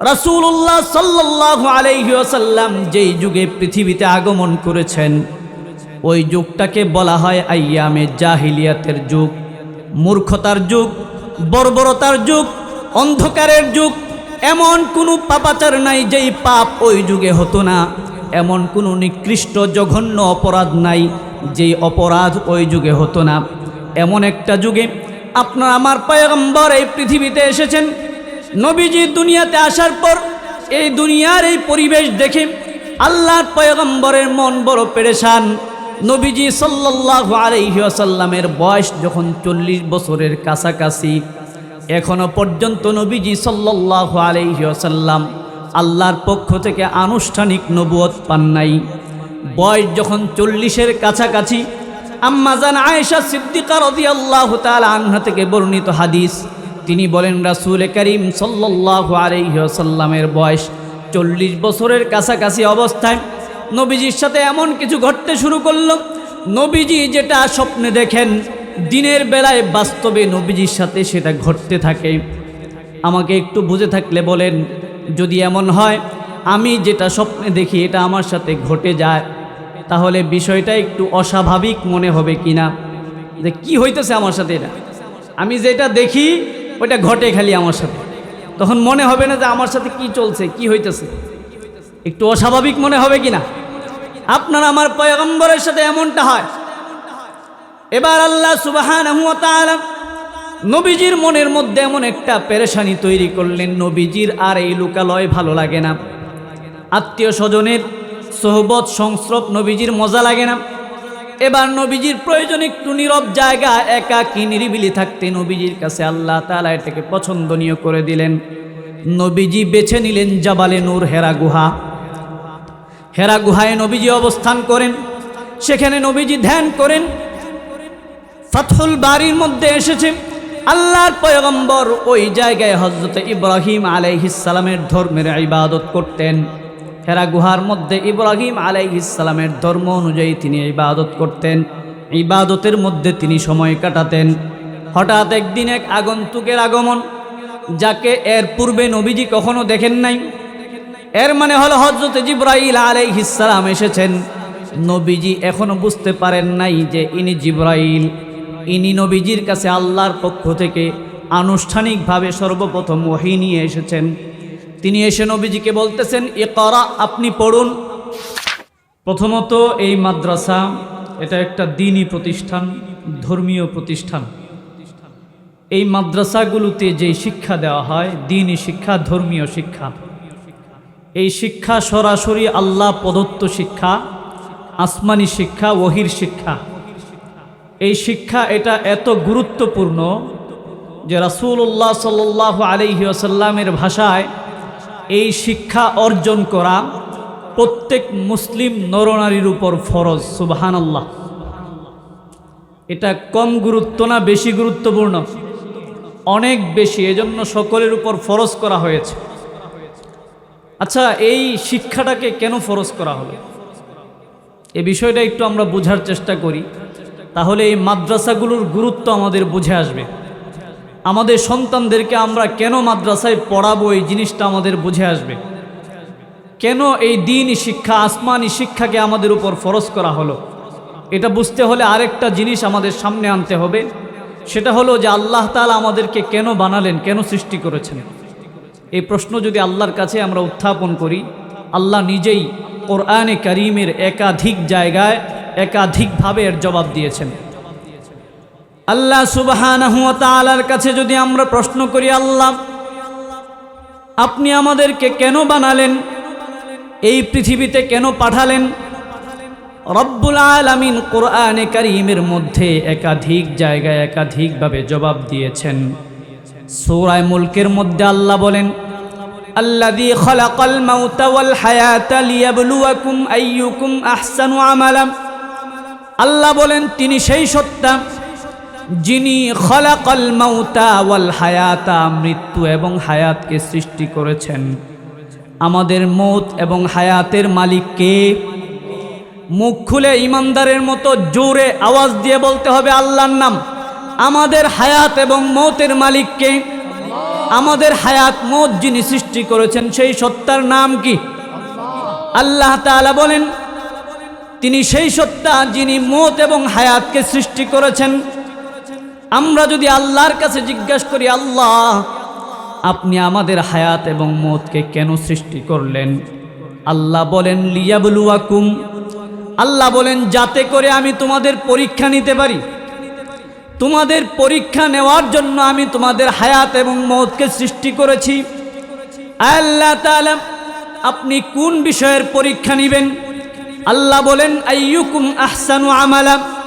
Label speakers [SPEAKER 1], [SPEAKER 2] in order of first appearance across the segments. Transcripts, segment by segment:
[SPEAKER 1] রাসূলুল্লাহ সাল্লাল্লাহু আলাইহি ওয়াসাল্লাম যেই যুগে পৃথিবীতে আগমন করেছেন, ওই যুগটাকে বলা হয় আইয়ামে জাহিলিয়াতের যুগ, মূর্খতার যুগ, বর্বরতার যুগ, অন্ধকারের যুগ। এমন কোনো পাপাচার নাই যেই পাপ ওই যুগে হতো না। এমন কোনো নিকৃষ্ট, জঘন্য অপরাধ নাই যেই অপরাধ ওই যুগে হতো না। এমন একটা যুগে আপনার আমার পয়গম্বর এই পৃথিবীতে এসেছেন নবীজি দুনিয়াতে আসার পর এই দুনিয়ার এই পরিবেশ দেখে আল্লাহর পয়গম্বরের মন বড় পেরেশান। নবীজি সাল্লাল্লাহু আলাইহি ওয়াসাল্লামের বয়স যখন চল্লিশ বছরের কাছাকাছি, এখনও পর্যন্ত নবীজি সাল্লাল্লাহু আলাইহি ওয়াসাল্লাম আল্লাহর পক্ষ থেকে আনুষ্ঠানিক নবুয়ত পান নাই। বয়স যখন চল্লিশের কাছাকাছি আম্মাজান আয়েশা সিদ্দিকা রাদিয়াল্লাহু তাআলা আনহা থেকে বর্ণিত হাদিস তিনি বলেন রাসূল করিম সাল্লাল্লাহু আলাইহি ওয়াসাল্লামের বয়স চল্লিশ বছরের কাছাকাছি অবস্থায় নবীজির সাথে এমন কিছু ঘটতে শুরু করল। নবীজি যেটা স্বপ্নে দেখেন, দিনের বেলায় বাস্তবে নবীজির সাথে সেটা ঘটতে থাকে। আমাকে একটু বুঝে থাকলে বলেন, যদি এমন হয়, আমি যেটা স্বপ্নে দেখি এটা আমার সাথে ঘটে যায়, তাহলে বিষয়টা একটু অস্বাভাবিক মনে হবে কি না যে কি হইতেছে আমার সাথে এটা? আমি যেটা দেখি ওইটা ঘটে খালি আমার সাথে। তখন মনে হবে না যে আমার সাথে কি চলছে, কি হইতেছে। একটু অস্বাভাবিক মনে হবে কি না? আপনার আমার পয়গম্বরের সাথে এমনটা হয়। এবার আল্লাহ সুবাহান নবীজির মনের মধ্যে এমন একটা পেরেশানি তৈরি করলেন, নবীজির আর এই লোকালয় ভালো লাগে না। আত্মীয় স্বজনের সোহবত, সংস্রব নবীজির মজা লাগে না। এবার নবীজির প্রয়োজন একটু নীরব জায়গা, একা কি নিরিবিলি থাকতে নবীজির কাছে আল্লাহ তালা এটাকে পছন্দনীয় করে দিলেন। নবীজি বেছে নিলেন জাবালে নূর হেরা গুহা। হেরা গুহায় নবীজি অবস্থান করেন, সেখানে নবীজি ধ্যান করেন। ফাতহুল বাড়ির মধ্যে এসেছে। আল্লাহর পয়গম্বর ওই জায়গায় হজরত ইব্রাহিম আলাইহিসালামের ধর্মের ইবাদত করতেন। হেরা গুহার মধ্যে ইব্রাহিম আলাইহিসালামের ধর্ম অনুযায়ী তিনি ইবাদত করতেন। ইবাদতের মধ্যে তিনি সময় কাটাতেন। হঠাৎ একদিন এক আগন্তুকের আগমন, যাকে এর পূর্বে নবীজি কখনো দেখেন নাই। এর মানে হলো হজরত জিব্রাইল আলাইহিসালাম এসেছেন। নবীজি এখনও বুঝতে পারেন নাই যে ইনি জিব্রাইল। ইনি নবীজির কাছে আল্লাহর পক্ষ থেকে আনুষ্ঠানিকভাবে সর্বপ্রথম ওহি নিয়ে এসেছেন। তিনি এসে নবীজিকে বলতেছেন এ করা আপনি পড়ুন। প্রথমত এই মাদ্রাসা, এটা একটা দিনই প্রতিষ্ঠান, ধর্মীয় প্রতিষ্ঠান। এই মাদ্রাসাগুলোতে যে শিক্ষা দেওয়া হয়, দিনই শিক্ষা, ধর্মীয় শিক্ষা। এই শিক্ষা সরাসরি আল্লাহ প্রদত্ত শিক্ষা, আসমানি শিক্ষা, ওহির শিক্ষা। এই শিক্ষা এটা এত গুরুত্বপূর্ণ যে রাসুল্লাহ সাল আলহি ভাষায় এই শিক্ষা অর্জন করা প্রত্যেক মুসলিম নরনারীর উপর ফরজ সুবাহান আল্লাহ এটা কম গুরুত্ব না বেশি গুরুত্বপূর্ণ? অনেক বেশি, এজন্য সকলের উপর ফরজ করা হয়েছে। আচ্ছা এই শিক্ষাটাকে কেন ফরজ করা হলো? এ বিষয়টা একটু আমরা বোঝার চেষ্টা করি। তাহলে এই মাদ্রাসাগুলোর গুরুত্ব আমাদের বুঝে আসবে। আমাদের সন্তানদেরকে আমরা কেন মাদ্রাসায় পড়াবো এই জিনিসটা আমাদের বুঝে আসবে। কেন এই দিনই শিক্ষা, আসমানি শিক্ষাকে আমাদের উপর ফরজ করা হলো? এটা বুঝতে হলে আরেকটা জিনিস আমাদের সামনে আনতে হবে। সেটা হলো যে আল্লাহ তালা আমাদেরকে কেন বানালেন, কেন সৃষ্টি করেছেন? এই প্রশ্ন যদি আল্লাহর কাছে আমরা উত্থাপন করি, আল্লাহ নিজেই কোরআনে করিমের একাধিক জায়গায় একাধিকভাবে এর জবাব দিয়েছেন। আল্লাহ সুবাহানার কাছে যদি আমরা প্রশ্ন করি, আল্লাহ, আপনি আমাদেরকে কেন বানালেন? এই পৃথিবীতে কেন পাঠালেন? রব্বুল আলমিন কোরআনে কারিমের মধ্যে একাধিক জায়গায় একাধিকভাবে জবাব দিয়েছেন। সৌরায় মুলকের মধ্যে আল্লাহ বলেন খলাকল মাউতাওয়াল হায়াত আল্লাহ বলেন, তিনি সেই সত্তা যিনি খলাকল মাউতা ওয়াল হায়াতা, মৃত্যু এবং হায়াতকে সৃষ্টি করেছেন। আমাদের মৌত এবং হায়াতের মালিককে মুখ খুলে ইমানদারের মতো জোরে আওয়াজ দিয়ে বলতে হবে, আল্লাহর নাম। আমাদের হায়াত এবং মৌতের মালিককে আমাদের হায়াত, মত যিনি সৃষ্টি করেছেন, সেই সত্তার নাম কি? আল্লাহ তাআলা বলেন, তিনি সেই সত্তা যিনি মত এবং হায়াতকে সৃষ্টি করেছেন। আমরা যদি আল্লাহর কাছে জিজ্ঞাসা করি, আল্লাহ, আপনি আমাদের হায়াত এবং মতকে কেন সৃষ্টি করলেন? আল্লাহ বলেন, লিয়াবলুয়াকুম। আল্লাহ বলেন, যাতে করে আমি তোমাদের পরীক্ষা নিতে পারি। তোমাদের পরীক্ষা নেওয়ার জন্য আমি তোমাদের হায়াত এবং মতকে সৃষ্টি করেছি। আল্লাহ আপনি কোন বিষয়ের পরীক্ষা নেবেন? আল্লাহ বলেন, আইয়ুকুম আহসানু আমালা।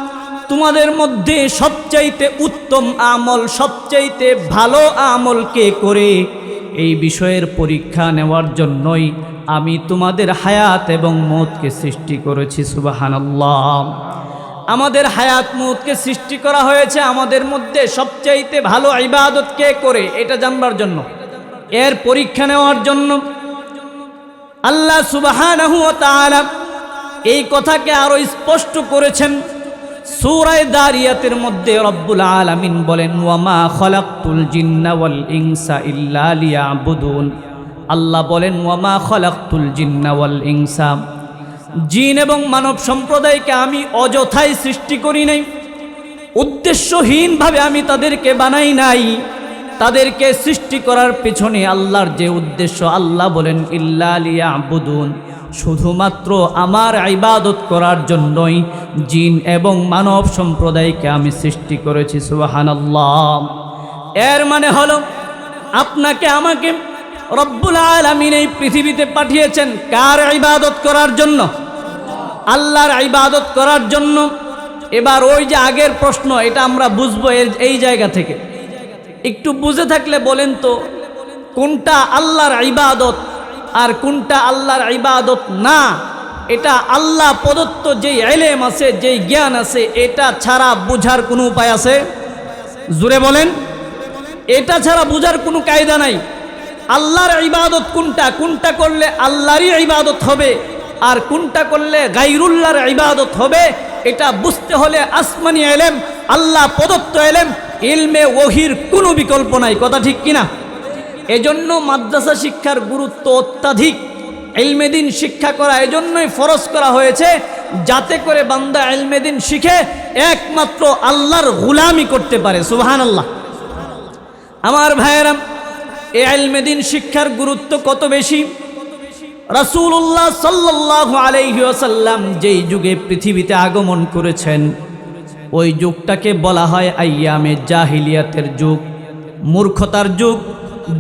[SPEAKER 1] তোমাদের মধ্যে সবচাইতে উত্তম আমল, সবচাইতে ভালো আমল কে করে? এই বিষয়ের পরীক্ষা নেওয়ার জন্যই আমি তোমাদের হায়াত এবং মতকে সৃষ্টি করেছি, সুবাহানাল্লাহ। আমাদের হায়াত, মতকে সৃষ্টি করা হয়েছে আমাদের মধ্যে সবচাইতে ভালো ইবাদত কে করে? এটা জানবার জন্য। এর পরীক্ষা নেওয়ার জন্য আল্লাহ সুবাহানাহু এই কথাকে আরও স্পষ্ট করেছেন। সূরায়ে দারিয়াতের মধ্যে রব্বুল আলামিন বলেন, ওয়ামা খলাকতুল জিন্না ইংসা ইল্লা লিয়াবুদুন। আল্লাহ বলেন, ওয়ামা খলাকতুল জিন্না ইংসা জিন এবং মানব সম্প্রদায়কে আমি অযথাই সৃষ্টি করি নাই। উদ্দেশ্যহীনভাবে আমি তাদেরকে বানাই নাই। তাদেরকে সৃষ্টি করার পেছনে আল্লাহর যে উদ্দেশ্য, আল্লাহ বলেন ইল্লালিয়া আবুদুন শুধুমাত্র আমার ইবাদত করার জন্যই জিন এবং মানব সম্প্রদায়কে আমি সৃষ্টি করেছি, সুবাহানাল্লাহ। এর মানে হলো, আপনাকে আমাকে রব্বুল আলমিন এই পৃথিবীতে পাঠিয়েছেন কার ইবাদত করার জন্য? আল্লাহর ইবাদত করার জন্য। এবার ওই যে আগের প্রশ্ন, এটা আমরা বুঝব এই জায়গা থেকে। একটু বুঝে থাকলে বলেন তো, কোনটা আল্লাহর ইবাদত আর কোনটা আল্লাহর ইবাদত? না। এটা আল্লাহ প্রদত্ত যেই এলেম আছে, যেই জ্ঞান আছে, এটা ছাড়া বুঝার কোনো উপায় আছে? জুড়ে বলেন। এটা ছাড়া বুঝার কোনো কায়দা নাই। আল্লাহর ইবাদত কোনটা? কোনটা করলে আল্লাহরই ইবাদত হবে? আর কোনটা করলে গাইরুল্লাহর ইবাদত হবে? এটা বুঝতে হলে আসমানি এলেম, আল্লাহ প্রদত্ত এলেম, ইলমে ওহির কোনো বিকল্প নাই। কথা ঠিক কিনা? এজন্য মাদ্রাসা শিক্ষার গুরুত্ব অত্যাধিক। এলমেদিন শিক্ষা করা এজন্যই ফরজ করা হয়েছে, যাতে করে বান্দা এলমেদিন শিখে একমাত্র আল্লাহর গুলামি করতে পারে। সুবহান আল্লাহ আমার ভাইয়েরাম এ আলমেদিন শিক্ষার গুরুত্ব কত বেশি? রাসূলুল্লাহ সাল্লাল্লাহু আলাইহি ওয়াসাল্লাম যেই যুগে পৃথিবীতে আগমন করেছেন, ওই যুগটাকে বলা হয় আইয়ামে জাহিলিয়াতের যুগ, মূর্খতার যুগ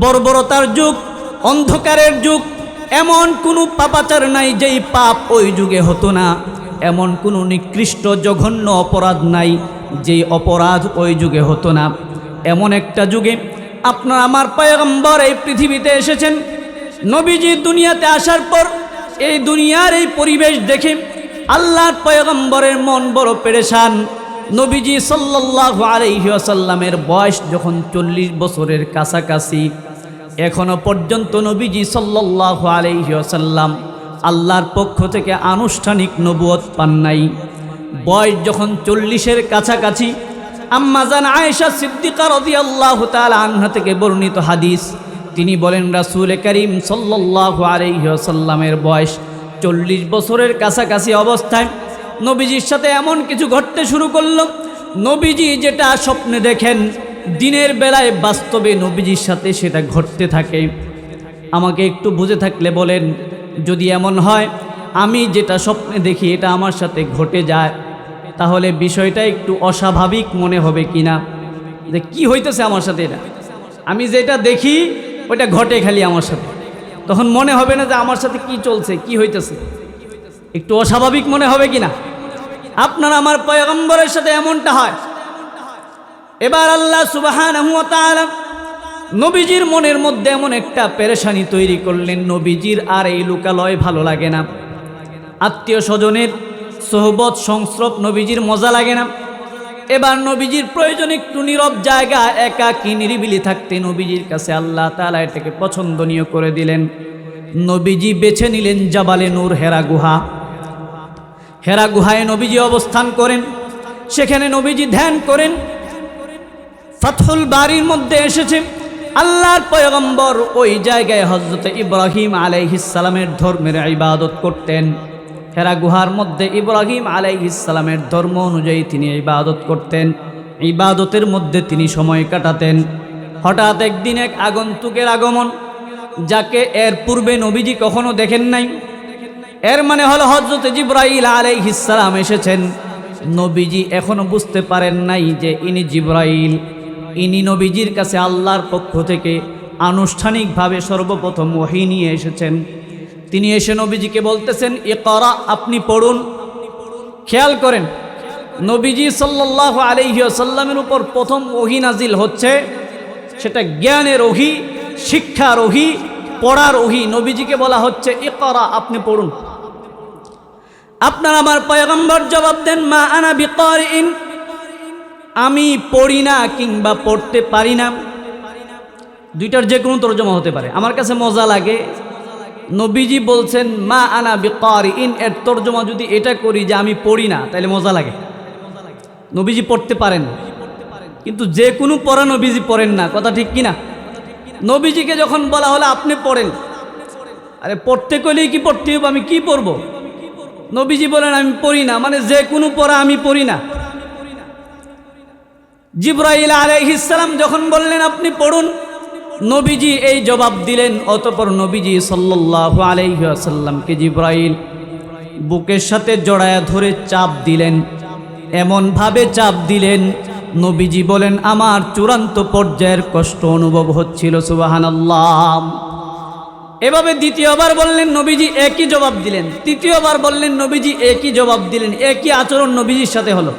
[SPEAKER 1] বর্বরতার যুগ, অন্ধকারের যুগ, এমন কোনো পাপাচার নাই যেই পাপ ওই যুগে হতো না। এমন কোনো নিকৃষ্ট জঘন্য অপরাধ নাই যেই অপরাধ ওই যুগে হতো না। এমন একটা যুগে আপনার আমার পয়গম্বর এই পৃথিবীতে এসেছেন। নবীজি দুনিয়াতে আসার পর এই দুনিয়ার এই পরিবেশ দেখে আল্লাহর পয়গম্বরের মন বড় পেরেশান। নবীজি সাল্লাল্লাহু আলাইহি ওয়াসাল্লামের বয়স যখন চল্লিশ বছরের কাছাকাছি, এখনও পর্যন্ত নবীজি সাল্লাল্লাহু আলাইহি ওয়াসাল্লাম আল্লাহর পক্ষ থেকে আনুষ্ঠানিক নবুয়ত পান নাই। বয়স যখন চল্লিশের কাছাকাছি আম্মাজান আয়েশা সিদ্দিকা রাদিয়াল্লাহু তাআলা আনহা থেকে বর্ণিত হাদিস, তিনি বলেন, রাসূল করিম সাল্লাল্লাহু আলাইহি ওয়াসাল্লামের বয়স চল্লিশ বছরের কাছাকাছি অবস্থায় নবীজির সাথে এমন কিছু ঘটতে শুরু করল। নবীজি যেটা স্বপ্নে দেখেন, দিনের বেলায় বাস্তবে নবীজির সাথে সেটা ঘটতে থাকে। আমাকে একটু বুঝে থাকলে বলেন, যদি এমন হয়, আমি যেটা স্বপ্নে দেখি এটা আমার সাথে ঘটে যায়, তাহলে বিষয়টা একটু অস্বাভাবিক মনে হবে কি না যে কি হইতেছে আমার সাথে এটা? আমি যেটা দেখি ওটা ঘটে খালি আমার সাথে। তখন মনে হবে না যে আমার সাথে কি চলছে, কি হইতেছে। একটু অস্বাভাবিক মনে হবে কিনা? আপনার আমার পয়গম্বরের সাথে এমনটা হয়। এবার আল্লাহ সুবাহান নবীজির মনের মধ্যে এমন একটা পেরেশানি তৈরি করলেন, নবীজির আর এই লোকালয় ভালো লাগে না। আত্মীয় স্বজনের সোহবত, সংস্রব, নবীজির মজা লাগে না। এবার নবীজির প্রয়োজন একটু নীরব জায়গা, একা কি নিরিবিলি থাকতে নবীজির কাছে আল্লাহ তালা এটাকে পছন্দনীয় করে দিলেন। নবীজি বেছে নিলেন জাবালে নূর হেরা গুহা। হেরা গুহায় নবীজি অবস্থান করেন। সেখানে নবীজি ধ্যান করেন। ফাতহুল বাড়ির মধ্যে এসেছে। আল্লাহর পয়গম্বর ওই জায়গায় হজরত ইব্রাহিম আলাইহিসালামের ধর্মের ইবাদত করতেন। হেরা গুহার মধ্যে ইব্রাহিম আলাইহিসালামের ধর্ম অনুযায়ী তিনি ইবাদত করতেন। ইবাদতের মধ্যে তিনি সময় কাটাতেন। হঠাৎ একদিন এক আগন্তুকের আগমন, যাকে এর পূর্বে নবীজি কখনো দেখেন নাই। এর মানে হলো হজরত জিব্রাইল আলাইহিসালাম এসেছেন। নবীজি এখনও বুঝতে পারেন নাই যে ইনি জিব্রাইল। ইনি নবীজির কাছে আল্লাহর পক্ষ থেকে আনুষ্ঠানিকভাবে সর্বপ্রথম ওহি নিয়ে এসেছেন। তিনি এসে নবীজিকে বলতেছেন এ করা আপনি পড়ুন। খেয়াল করেন, নবীজি সাল্লাহ আলহিসাল্লামের উপর প্রথম ওহি নাজিল হচ্ছে। সেটা জ্ঞানের ওহি, শিক্ষার ওহি, পড়ার ওহি। নবীজিকে বলা হচ্ছে এ করা আপনি পড়ুন। আপনার আমার পয়গম্বর জবাব দেন, মা আনা বিকরিন। আমি পড়ি না কিংবা পড়তে পারি না। দুইটার যে কোনো তর্জমা হতে পারে। আমার কাছে মজা লাগে। নবীজি বলছেন, মা আনা বিকর ইন এর তর্জমা যদি এটা করি যে আমি পড়ি না, তাহলে মজা লাগে। নবীজি পড়তে পারেন। কিন্তু যে কোনো পড়া নবীজি পড়েন না। কথা ঠিক কিনা? নবীজিকে যখন বলা হলো, আপনি পড়েন। আরে, পড়তে কইলেই কি পড়তে হবে আমি কি পড়ব? নবীজি বলেন, আমি পড়ি না। মানে যে কোনো পড়া আমি পড়ি না। জিব্রাইল আলাইহিসালাম যখন বললেন, আপনি পড়ুন। নবীজি এই জবাব দিলেন, অতপর নবীজি সাল্লাল্লাহু আলাইহি আসাল্লামকে জিব্রাইল বুকের সাথে জড়ায়া ধরে চাপ দিলেন। এমনভাবে চাপ দিলেন, নবীজি বলেন, আমার চূড়ান্ত পর্যায়ের কষ্ট অনুভব হচ্ছিল, সুবাহানাল্লাহ। এভাবে দ্বিতীয়বার বললেন, নবীজি একই জবাব দিলেন। তৃতীয়বার বললেন, নবীজি একই জবাব দিলেন, একই আচরণ নবীজির সাথে হলো।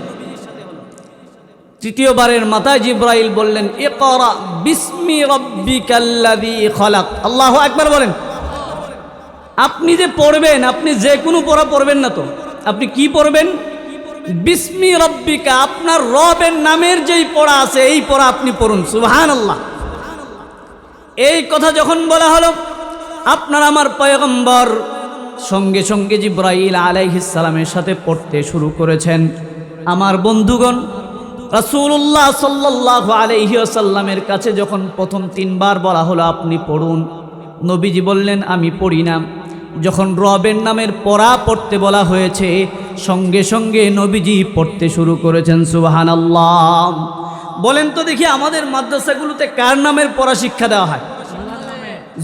[SPEAKER 1] তৃতীয়বারের মাথায় জিব্রাইল বললেন এ করা বিস্মি রব্বিকাল্লাযী খলাক। আল্লাহ একবার বলেন। আপনি যে পড়বেন, আপনি যে কোনো পড়া পড়বেন না তো। আপনি কি পড়বেন? বিস্মি রব্বিকা, আপনার রবের নামের যেই পড়া আছে, এই পড়া আপনি পড়ুন সুবহান আল্লাহ এই কথা যখন বলা হলো আপনার আমার পয়গম্বর সঙ্গে সঙ্গে জিব্রাইল আলাইহিসালামের সাথে পড়তে শুরু করেছেন। আমার বন্ধুগণ, রাসূলুল্লাহ সাল্লাল্লাহু আলাইহি ওয়াসাল্লামের কাছে যখন প্রথম তিনবার বলা হলো, আপনি পড়ুন। নবীজি বললেন, আমি পড়ি না। যখন রবের নামের পড়া পড়তে বলা হয়েছে, সঙ্গে সঙ্গে নবীজি পড়তে শুরু করেছেন, সুবহানাল্লাহ। বলেন তো দেখি, আমাদের মাদ্রাসাগুলোতে কার নামের পড়া শিক্ষা দেওয়া হয়?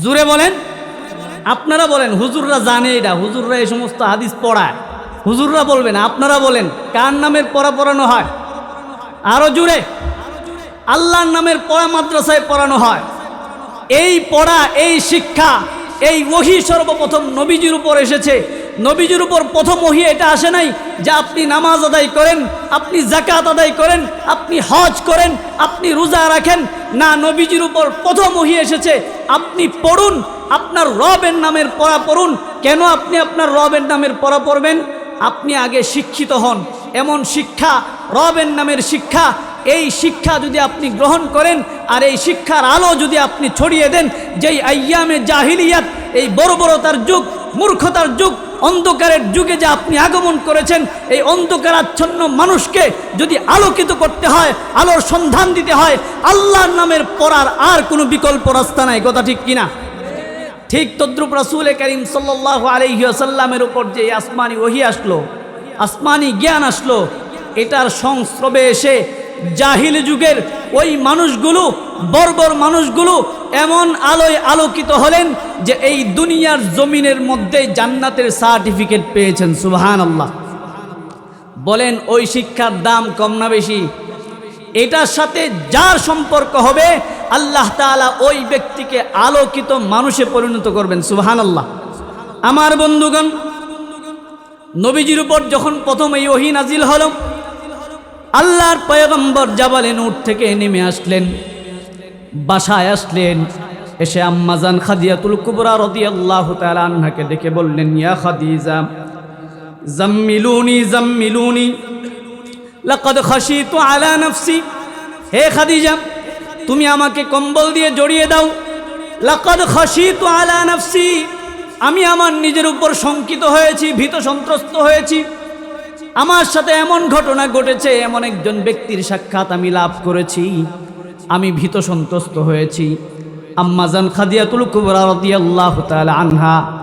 [SPEAKER 1] জুড়ে বলেন। আপনারা বলেন, হুজুররা জানে এটা, হুজুররা এই সমস্ত হাদিস পড়ায়। হুজুররা বলবেন, আপনারা বলেন, কার নামের পড়া পড়ানো হয়? আরও জুড়ে আল্লাহর নামের পড়া মাদ্রাসায় পড়ানো হয়। এই পড়া, এই শিক্ষা, এই ওহি সর্বপ্রথম নবীজির উপর এসেছে। নবীজির উপর প্রথম ওহি এটা আসে নাই যে আপনি নামাজ আদায় করেন, আপনি জাকাত আদায় করেন, আপনি হজ করেন, আপনি রোজা রাখেন। না, নবীজির উপর প্রথম ওহি এসেছে, আপনি পড়ুন আপনার রবের নামের পড়া পড়ুন। কেন আপনি আপনার রবের নামের পড়া পড়বেন? আপনি আগে শিক্ষিত হন। এমন শিক্ষা, রবের নামের শিক্ষা। এই শিক্ষা যদি আপনি গ্রহণ করেন, আর এই শিক্ষার আলো যদি আপনি ছড়িয়ে দেন, যেই আয়ামে জাহিলিয়াত, এই বর্বরতার যুগ, মূর্খতার যুগ, অন্ধকারের যুগে যে আপনি আগমন করেছেন, এই অন্ধকারাচ্ছন্ন মানুষকে যদি আলোকিত করতে হয়, আলোর সন্ধান দিতে হয়, আল্লাহর নামের পড়ার আর কোনো বিকল্প রাস্তা নাই। কথা ঠিক কিনা? ঠিক তদ্রুপ রাসুল করিম সাল্লাহ আলহিহাসাল্লামের উপর যে আসমানি ওহি আসলো, আসমানি জ্ঞান আসলো, এটার সংস্রবে এসে জাহিল যুগের ওই মানুষগুলো, বর্বর মানুষগুলো এমন আলোয় আলোকিত হলেন যে এই দুনিয়ার জমিনের মধ্যে জান্নাতের সার্টিফিকেট পেয়েছেন সুবহান আল্লাহ বলেন, ওই শিক্ষার দাম কম না বেশি? এটার সাথে যার সম্পর্ক হবে, আল্লাহ তাআলা ওই ব্যক্তিকে আলোকিত মানুষে পরিণত করবেন সুহান আল্লাহ আমার বন্ধুগণ, নবীজির উপর যখন প্রথম এই ওহি নাজিল হল, আল্লাহর পয়গম্বর জাবালে উঠ থেকে নেমে আসলেন, বাসায় আসলেন, এসে আম্মাজান খাদিয়াতুল কুবরা রাদিয়াল্লাহু তাআলা আনহাকে দেখে বললেন, ইয়া খাদিজা, জাম্মিলুনি জাম্মিলুনি। লাকাদ খাশিতু আলা নাফসি। হে খাদিজা, তুমি আমাকে কম্বল দিয়ে জড়িয়ে দাও। লাকাদ খাশিতু আলা নাফসি। আমি আমার নিজের উপর শঙ্কিত হয়েছি, ভীত সন্ত্রস্ত হয়েছি। আমার সাথে এমন ঘটনা ঘটেছে, এমন একজন ব্যক্তির সাক্ষাৎ আমি লাভ করেছি। আমি ভীত সন্ত্রস্ত হয়েছি। আম্মাজান খাদিয়াতুল কুবরা রাদিয়াল্লাহু তাআলা আনহা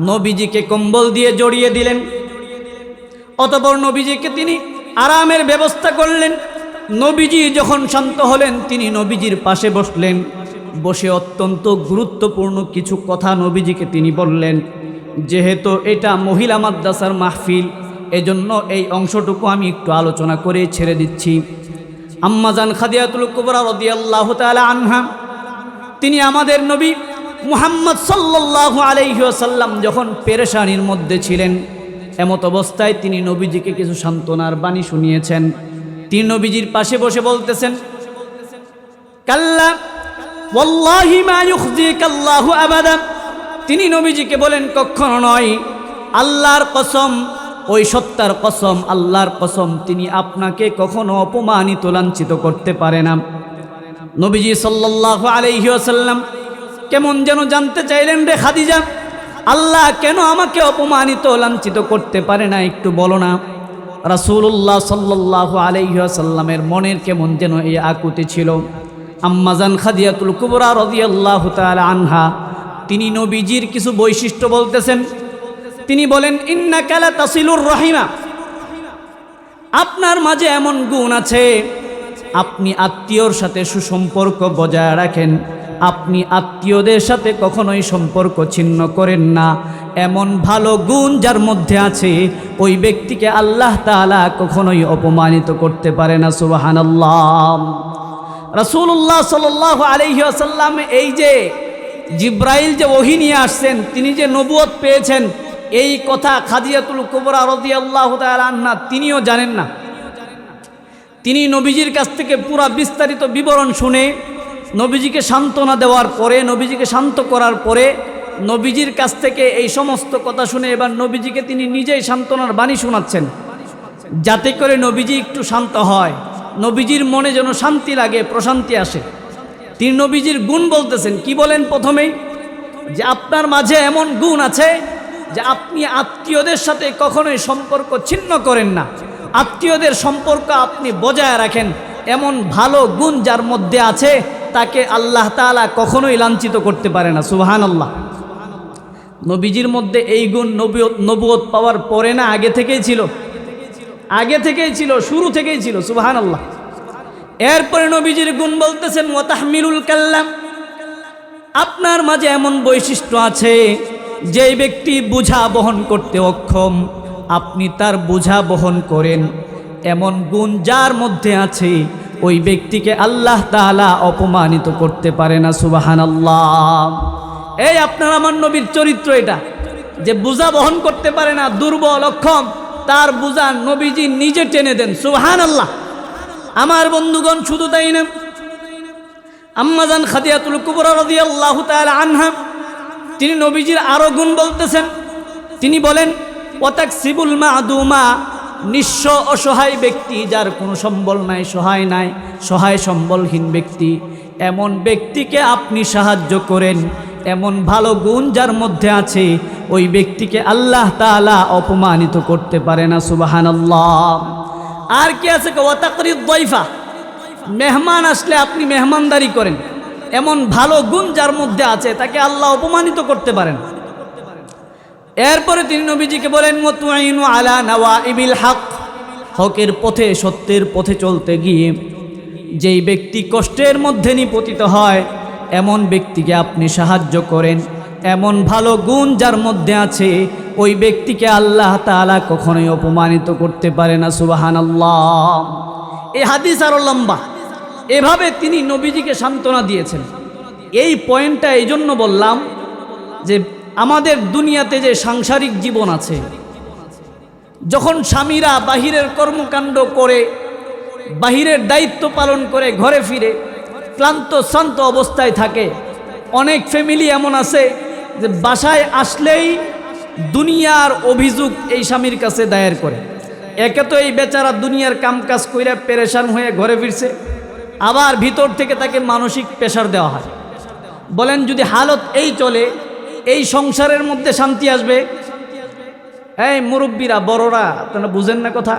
[SPEAKER 1] নবীজিকে কম্বল দিয়ে জড়িয়ে দিলেন। অতপর নবীজিকে তিনি আরামের ব্যবস্থা করলেন। নবীজি যখন শান্ত হলেন, তিনি নবীজির পাশে বসলেন। বসে অত্যন্ত গুরুত্বপূর্ণ কিছু কথা নবীজিকে তিনি বললেন, যেহেতু এটা মহিলা মাদ্রাসার মাহফিল, এজন্য এই অংশটুকু আমি একটু আলোচনা করে ছেড়ে দিচ্ছি। আম্মাজান খাদিয়াতুল কুবরা রদিয়াল্লাহু তাআলা আনহা, তিনি আমাদের নবী মুহাম্মদ সাল্লাল্লাহু আলাইহি ওয়াসাল্লাম যখন পেরেশানির মধ্যে ছিলেন এমত অবস্থায় তিনি নবীজিকে কিছু সান্ত্বনার বাণী শুনিয়েছেন। তিনি নবীজির পাশে বসে বলতেছেন, কাল্লা, ওয়াল্লাহি মা ইউখজিকাল্লাহু আবাদা। তিনি নবীজিকে বলেন কখনো নয়, আল্লাহর কসম, ওই সত্তার কসম, আল্লাহর কসম তিনি আপনাকে কখনো অপমানিত, লাঞ্ছিত করতে পারে না। নবীজি সাল্লাল্লাহু আলাইহি ওয়াসাল্লাম কেমন যেন জানতে চাইলেন রে খাদিজা। আল্লাহ কেন আমাকে অপমানিত, লাঞ্ছিত করতে পারে না? একটু বলো না। রাসূলুল্লাহ সাল্লাল্লাহু আলাইহি ওয়াসাল্লামের মনের কেমন যেন এই আকুতি ছিল। আম্মাজান খাদিয়াতুল কুবরা রাদিয়াল্লাহু তাআলা আনহা, তিনি নবীজির কিছু বৈশিষ্ট্য বলতেছেন। তিনি বলেন, ইন্নাকা কালা তাসিলুর রহিমা। আপনার মাঝে এমন গুণ আছে। আপনি আত্মীয়র সাথে সুসম্পর্ক বজায় রাখেন। আপনি আত্মীয়দের সাথে কখনোই সম্পর্ক ছিন্ন করেন না। এমন ভালো গুণ যার মধ্যে আছে, ওই ব্যক্তিকে আল্লাহ তাআলা কখনোই অপমানিত করতে পারে না, সুবহানাল্লাহ। রাসূলুল্লাহ সাল্লাল্লাহু আলাইহি ওয়াসাল্লাম এই যে জিব্রাইল যে ওহি নিয়ে আসছেন, তিনি যে নবুয়ত পেয়েছেন, এই কথা খাদিয়াতুল কুবরা রাদিয়াল্লাহু তাআলা আনহা তিনিও জানেন না। তিনি নবীজির কাছ থেকে পুরা বিস্তারিত বিবরণ শুনে নবীজিকে সান্ত্বনা দেওয়ার পরে, নবীজিকে শান্ত করার পরে, নবীজির কাছ থেকে এই সমস্ত কথা শুনে এবার নবীজিকে তিনি নিজেই সান্ত্বনার বাণী শোনাচ্ছেন। যাতে করে নবীজি একটু শান্ত হয়। নবীজির মনে যেন শান্তি লাগে, প্রশান্তি আসে। তিনি নবীজির গুণ বলতেছেন। কি বলেন প্রথমেই? যে আপনার মাঝে এমন গুণ আছে যে আপনি আত্মীয়দের সাথে কখনোই সম্পর্ক ছিন্ন করেন না। আত্মীয়দের সম্পর্ক আপনি বজায় রাখেন। এমন ভালো গুণ যার মধ্যে আছে তাকে আল্লাহ তাআলা কখনোই লাঞ্ছিত করতে পারে না সুবহান আল্লাহ নবীজির মধ্যে এই গুণ নবীয়ত, নবুয়ত পাওয়ার পরে না, আগে থেকেই ছিল। আগে থেকেই ছিল, শুরু থেকেই ছিল সুবহান আল্লাহ এরপরে নবীজির গুণ বলতেছেন, ওয়াতাহমিলুল কাল্লাম। আপনার মাঝে এমন বৈশিষ্ট্য আছে, যেই ব্যক্তি বোঝা বহন করতে অক্ষম। আপনি তার বোঝা বহন করেন। এমন গুণ যার মধ্যে আছে ওই ব্যক্তিকে আল্লাহ তাআলা অপমানিত করতে পারে না সুবাহান আল্লাহ এই আপনার আমার নবীর চরিত্র এটা, যে বোঝা বহন করতে পারে না, দুর্বল অক্ষম, তার বোঝা নবীজি নিজে টেনে দেন সুবাহান আল্লাহ আমার বন্ধুগণ, শুধু তাই না আম্মাজান খাদিয়াতুল কুবরা রাদিয়াল্লাহু তাআলা আনহা, তিনি নবীজির আরও গুণ বলতেছেন। তিনি বলেন ওয়াতাক সিবুল মা মাদুমা নিঃস্ব অসহায় ব্যক্তি যার কোনো সম্বল নাই, সহায় নাই, সহায় সম্বলহীন ব্যক্তি। এমন ব্যক্তিকে আপনি সাহায্য করেন, এমন ভালো গুণ যার মধ্যে আছে, ওই ব্যক্তিকে আল্লাহ তাআলা অপমানিত করতে পারে না, সুবহানাল্লাহ। আর কি আছে ওয়াতাকরি মেহমান আসলে আপনি মেহমানদারি করেন, এমন ভালো গুণ যার মধ্যে আছে, তাকে আল্লাহ অপমানিত করতে পারেন। এরপরে তিনি নবীজিকে বলেন মতুআইনু আলা নাওয়া ইবিল হক। হকের পথে, সত্যের পথে চলতে গিয়ে যেই ব্যক্তি কষ্টের মধ্যে নিপতিত হয়, এমন ব্যক্তিকে আপনি সাহায্য করেন। এমন ভালো গুণ যার মধ্যে আছে, ওই ব্যক্তিকে আল্লাহ তাআলা কখনোই অপমানিত করতে পারে না সুবাহান আল্লাহ এই হাদিস আরও লম্বা। এভাবে তিনি নবীজিকে সান্ত্বনা দিয়েছেন। এই পয়েন্টটা এই জন্য বললাম যে আমাদের দুনিয়াতে যে সাংসারিক জীবন আছে, যখন স্বামীরা বাহিরের কর্মকাণ্ড করে, বাহিরের দায়িত্ব পালন করে ঘরে ফিরে, ক্লান্ত, শ্রান্ত অবস্থায় থাকে, অনেক ফ্যামিলি এমন আছে যে বাসায় আসলেই দুনিয়ার অভিযোগ এই স্বামীর কাছে দায়ের করে। একে তো এই বেচারা দুনিয়ার কামকাজ কইরা পেরেশান হয়ে ঘরে ফিরছে, আবার ভিতর থেকে তাকে মানসিক প্রেশার দেওয়া হয়। বলেন, যদি হালত এই চলে এই সংসারের মধ্যে শান্তি আসবে? এই মুরব্বীরা, বড়রা, আপনারা বুঝেন না কথা?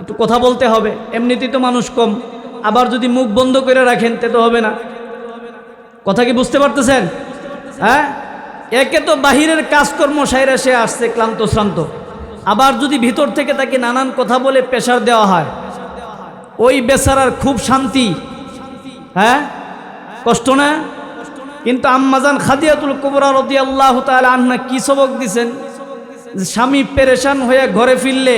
[SPEAKER 1] একটু কথা বলতে হবে। এমনিতেই তো মানুষ কম। আবার যদি মুখ বন্ধ করে রাখেন, তে তো হবে না। কথা কি বুঝতে পারতেছেন? হ্যাঁ? একে তো বাহিরের কাজকর্ম সাইরা সে আসছে, ক্লান্ত, শ্রান্ত। আবার যদি ভিতর থেকে তাকে নানান কথা বলে প্রেশার দেওয়া হয়, ওই বেচারার খুব শান্তি। হ্যাঁ? কষ্ট না? কিন্তু আম্মাজান খাদিয়াতুল কুবরা রদি আল্লাহ তাআলা আন্না কি সবক দিছেন? স্বামী পেরেশান হয়ে ঘরে ফিরলে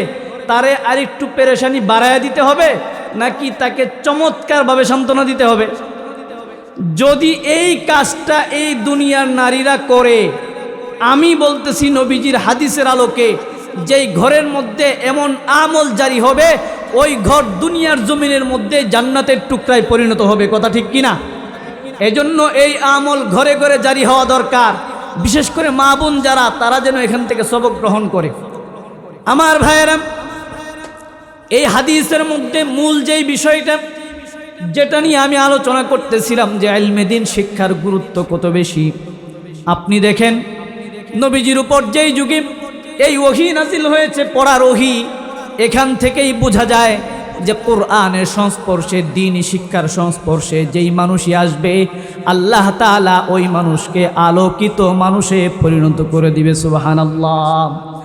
[SPEAKER 1] তারে আরেকটু পেরেশানি বাড়ায় দিতে হবে নাকি তাকে চমৎকারভাবে সান্ত্বনা দিতে হবে? যদি এই কাজটা এই দুনিয়ার নারীরা করে, আমি বলতেছি নবীজির হাদিসের আলোকে, যেই ঘরের মধ্যে এমন আমল জারি হবে, ওই ঘর দুনিয়ার জমিনের মধ্যে জান্নাতের টুকরায় পরিণত হবে, কথা ঠিক কিনা? এজন্য এই আমল ঘরে ঘরে জারি হওয়া দরকার। বিশেষ করে মা বোন যারা, তারা যেন এখান থেকে সবক গ্রহণ করে। আমার ভাইয়েরা, এই হাদিসের মধ্যে মূল যেই বিষয়টা, যেটা নিয়ে আমি আলোচনা করতেছিলাম যে আলমেদিন শিক্ষার গুরুত্ব কত বেশি। আপনি দেখেন, নবীজির উপর যেই যুগে এই ওহি নাজিল হয়েছে পড়ার ওহি এখান থেকেই বোঝা যায় যে কোরআনের সংস্পর্শে, দিন শিক্ষার সংস্পর্শে যেই মানুষই আসবে, আল্লাহ তালা ওই মানুষকে আলোকিত মানুষে পরিণত করে দিবে সুবাহান আল্লাহ